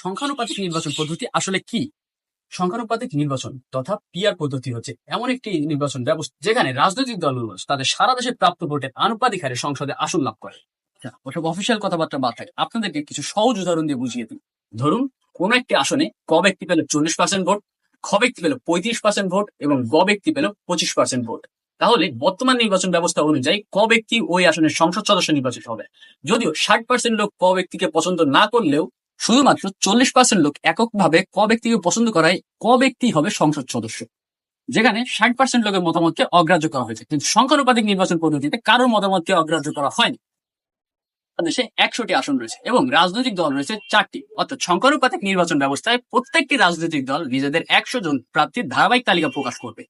সংখ্যানুপাতিক নির্বাচন পদ্ধতি আসলে কি? সংখ্যানুপাতিক নির্বাচন তথা পিআর পদ্ধতি হচ্ছে এমন একটি নির্বাচন ব্যবস্থা যেখানে রাজনৈতিক দলগুলো তাদের সারা দেশে প্রাপ্ত ভোটের আনুপাতিক হারে সংসদে আসন লাভ করে। আচ্ছা, ওসব অফিসিয়াল কথাবার্তা বাদ থাকে আপনাদেরকে কিছু সহজ উদাহরণ দিয়ে বুঝিয়ে দিই। ধরুন কোন একটি আসনে ক ব্যক্তি পেল চল্লিশ পার্সেন্ট ভোট খ ব্যক্তি পেল পঁয়ত্রিশ পার্সেন্ট ভোট এবং গ ব্যক্তি পেল পঁচিশ পার্সেন্ট ভোট। তাহলে বর্তমান নির্বাচন ব্যবস্থা অনুযায়ী ক ব্যক্তি ওই আসনের সংসদ সদস্য নির্বাচিত হবে। যদিও ষাট পার্সেন্ট লোক ক ব্যক্তিকে পছন্দ না করলেও শুধুমাত্র চল্লিশ পার্সেন্ট লোক এককভাবে ক ব্যক্তিকে পছন্দ করায় ক ব্যক্তি হবে সংসদ সদস্য। যেখানে ষাট পার্সেন্ট লোকের মতামতকে অগ্রাহ্য করা হয়েছে। কিন্তু সংখ্যানুপাতিক নির্বাচন পদ্ধতিতে কারোর মতামতকে অগ্রাহ্য করা হয়নি। দেশে একশোটি আসন রয়েছে এবং রাজনৈতিক দল রয়েছে চারটি। অর্থাৎ সংখ্যানুপাতিক নির্বাচন ব্যবস্থায় প্রত্যেকটি রাজনৈতিক দল নিজেদের একশো জন প্রার্থীর ধারাবাহিক তালিকা প্রকাশ করবে।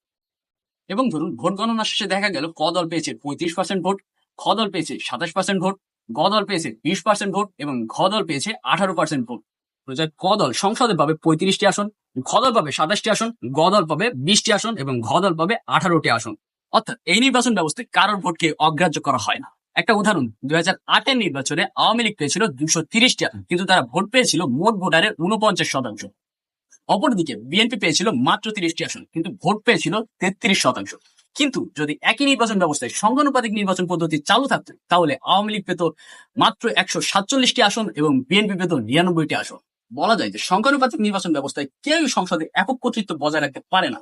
এবং ধরুন, ভোট গণনা শেষে দেখা গেল, ক দল পেয়েছে পঁয়ত্রিশ পার্সেন্ট ভোট, খ দল পেয়েছে সাতাশ পার্সেন্ট ভোট গ দল পেয়েছে বিশ পার্সেন্ট ভোট এবং ঘ দল পেয়েছে আঠারো পার্সেন্ট ভোট। প্রজার ক দল সংসদে পাবে পঁয়ত্রিশটি আসন খ দল পাবে সাতাশটি আসন গ দল পাবে বিশটি আসন এবং ঘ দল পাবে আঠারোটি আসন। অর্থাৎ এই নির্বাচন ব্যবস্থায় কারোর ভোটকে অগ্রাহ্য করা হয় না। একটা উদাহরণ, দুই হাজার আটের নির্বাচনে আওয়ামী লীগ পেয়েছিল দুশো তিরিশটি আসন, কিন্তু তারা ভোট পেয়েছিল মোট ভোটারের উনপঞ্চাশ শতাংশ। অপরদিকে বিএনপি পেয়েছিল মাত্র তিরিশটি আসন, কিন্তু ভোট পেয়েছিল তেত্রিশ শতাংশ। কিন্তু যদি একই নির্বাচন ব্যবস্থায় সংখ্যানুপাতিক নির্বাচন পদ্ধতি চালু থাকতো, তাহলে আওয়ামী লীগ পেত মাত্র একশো সাতচল্লিশটি আসন এবং বিএনপি পেত নিরানব্বইটি আসন। বলা যায় যে সংখ্যানুপাতিক নির্বাচন ব্যবস্থায় কেউ সংসদে একক কর্তৃত্ব বজায় রাখতে পারে না।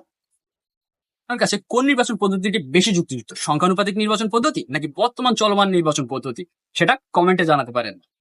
আমার কাছে কোন নির্বাচন পদ্ধতিটি বেশি যুক্তিযুক্ত, সংখ্যানুপাতিক নির্বাচন পদ্ধতি নাকি বর্তমান চলমান নির্বাচন পদ্ধতি, সেটা কমেন্টে জানাতে পারেন।